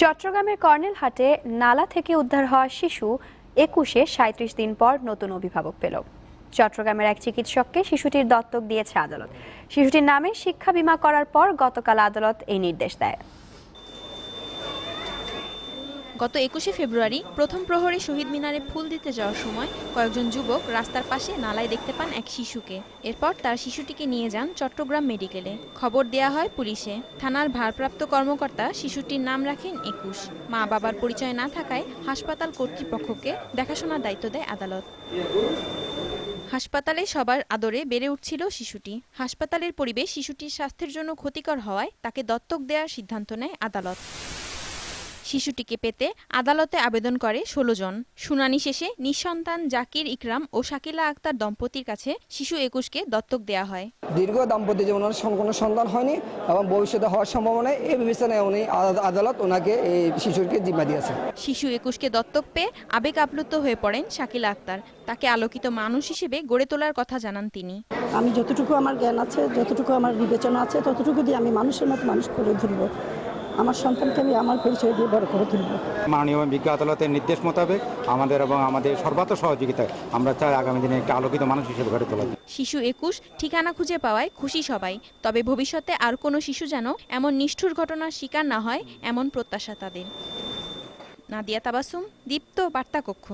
চট্টগ্রামের কর্নেলহাটে নালা থেকে উদ্ধার হওয়া শিশু একুশে সাঁত্রিশ দিন পর নতুন অভিভাবক পেল। চট্টগ্রামের এক চিকিৎসককে শিশুটির দত্তক দিয়েছে আদালত। শিশুটির নামে শিক্ষা বিমা করার পর গতকাল আদালত এই নির্দেশ দেয়। গত একুশে ফেব্রুয়ারি প্রথম প্রহরে শহীদ মিনারে ফুল দিতে যাওয়ার সময় কয়েকজন যুবক রাস্তার পাশে নালায় দেখতে পান এক শিশুকে। এরপর তার শিশুটিকে নিয়ে যান চট্টগ্রাম মেডিকেলে। খবর দেয়া হয় পুলিশে। থানার ভারপ্রাপ্ত কর্মকর্তা শিশুটির নাম রাখেন একুশ। মা বাবার পরিচয় না থাকায় হাসপাতাল কর্তৃপক্ষকে দেখাশোনার দায়িত্ব দেয় আদালত। হাসপাতালে সবার আদরে বেড়ে উঠছিল শিশুটি। হাসপাতালের পরিবেশ শিশুটির স্বাস্থ্যের জন্য ক্ষতিকর হওয়ায় তাকে দত্তক দেওয়ার সিদ্ধান্ত নেয় আদালত। শিশুটিকে পেতে আদালতে আবেদন করে ষোলো জন। শুনানি শেষে নিঃসন্তান জাকির ইকরাম ও শাকিলা আক্তার দম্পতির কাছে শিশু একুশকে দত্তক দেওয়া হয়। দীর্ঘ দাম্পত্য জীবনের সং- কোনো সন্তান হয়নি এবং ভবিষ্যতে হওয়ার সম্ভাবনায় এই বিবেচনায় উনি আদালত ওনাকে এই শিশুকে জিম্মা দিয়েছে। শিশু একুশকে দত্তক পেয়ে আবেগ আপ্লুত হয়ে পড়েন শাকিলা আক্তার। তাকে আলোকিত মানুষ হিসেবে গড়ে তোলার কথা জানান তিনি। আমি যতটুকু আমার জ্ঞান আছে যতটুকু আমার বিবেচনা আছে ততটুকু দিয়ে আমি মানুষের মতো মানুষ করে তুলব আমার সন্তানকে আমি আমার পরিচয় দিয়ে বড় করে তুলব। মাননীয় বিজ্ঞ আদালতের নির্দেশ মোতাবেক আমাদের এবং আমাদের সর্বাত্ম সহযোগিতায় আমরা চাই আগামী দিনে একটা আলোকিত মানুষ হিসেবে গড়ে তোলা শিশু একুশ ঠিকানা খুঁজে পাওয়ায় খুশি সবাই। তবে ভবিষ্যতে আর কোনো শিশু যেন এমন নিষ্ঠুর ঘটনার শিকার না হয় এমন প্রত্যাশা তাদের। নাদিয়া তাবাসুম দীপ্ত বার্তা কক্ষ